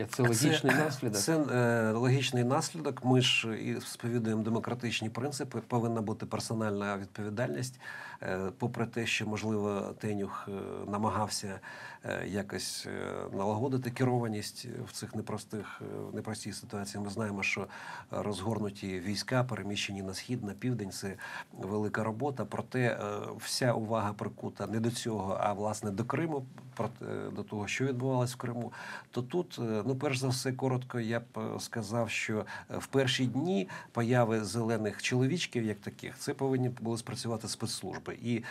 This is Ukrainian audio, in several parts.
Як це логічний наслідок? Це е, логічний наслідок. Ми ж і сповідуємо демократичні принципи. Повинна бути персональна відповідальність. Е, попри те, що можливо Тенюх е, намагався е, якось е, налагодити керованість в цих непростих е, в непростій ситуації. Ми знаємо, що розгорнуті війська, переміщені на схід, на південь, це велика робота. Проте е, вся увага прикута не до цього, а власне до Криму, проте, до того, що відбувалось в Криму. То тут, е, ну перш за все, коротко, я б е, сказав, що е, в перші дні появи зелених чоловічків, як таких, це повинні були спрацювати спецслужби і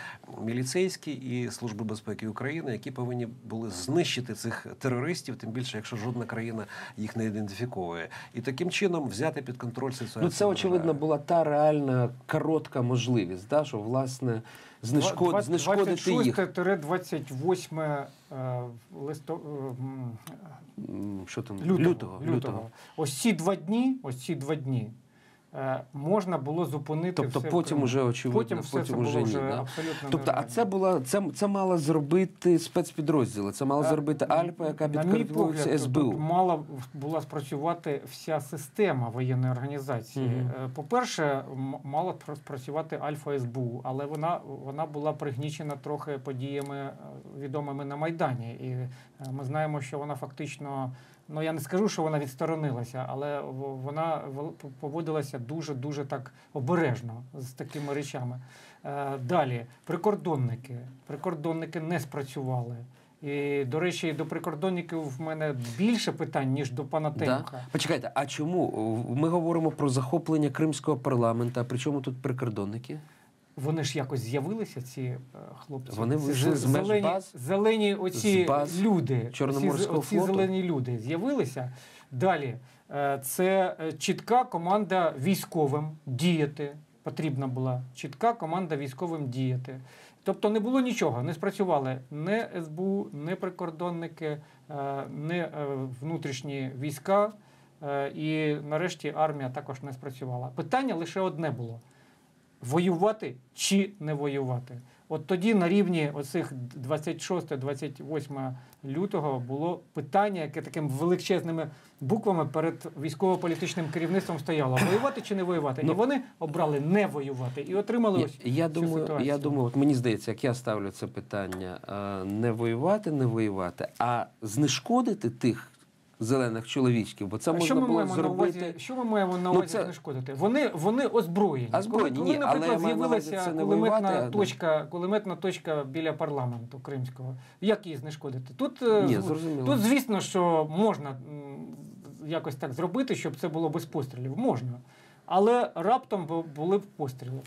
міліцейські, і служби безпеки України, які повинні були знищити цих терористів, тим більше, якщо жодна країна їх не ідентифіковує, і таким чином взяти під контроль ситуацію. Ну, це очевидно була та реальна коротка можливість, да, що власне знешкод, знешкодити їх. 26-28 е, листо... М, Що там? лютого, лютого. лютого. Ось ці два дні, ось ці два дні е, можна було зупинити Тобто все потім уже очевидно, потім все потім це ні, вже да? абсолютно Тобто, а це була це, це мала зробити спецпідрозділи. Це мала Е, зробити Альпа, яка погляд, СБУ. мала була спрацювати вся система воєнної організації. Е, По-перше, мала спрацювати Альфа СБУ, але вона, вона була пригнічена трохи подіями відомими на Майдані. І ми знаємо, що вона фактично. Ну я не скажу, що вона відсторонилася, але вона поводилася дуже дуже так обережно з такими речами. Е, Далі прикордонники. Прикордонники не спрацювали. І, до речі, до прикордонників в мене більше питань, ніж до пана Да? Тенка. Почекайте, а чому ми говоримо про захоплення кримського парламенту? А при чому тут прикордонники? Вони ж якось з'явилися, ці е, хлопці. Вони вийшли з- меж зелені, баз? зелені оці З баз люди. Чорноморського оці, флоту? Оці зелені люди з'явилися. Далі, е, це е, чітка команда військовим діяти. Потрібна була чітка команда військовим діяти. Тобто не було нічого, не спрацювали ні СБУ, ні прикордонники, е, ні е, внутрішні війська. І нарешті армія також не спрацювала. Питання лише одне було: воювати чи не воювати. От тоді на рівні оцих 26-28 лютого було питання, яке такими величезними буквами перед військово-політичним керівництвом стояло: воювати чи не воювати. Ну, і вони обрали не воювати і отримали Я, ось я цю думаю, ситуацію. я думаю, от мені здається, як я ставлю це питання: не воювати, не воювати, а знешкодити тих зелених чоловічків, бо це А можна що ми було маємо на зробити. увазі? Що ми маємо на Ну, увазі це- знешкодити? Вони, вони озброєні. Озброєні, коли, коли, ні, наприклад, на з'явилася не кулеметна воювати, точка, кулеметна точка біля парламенту кримського. Як її знешкодити? Тут, е, Ні, зрозуміло. тут звісно, що можна якось так зробити, щоб це було без пострілів. Можна. Але раптом були б постріли.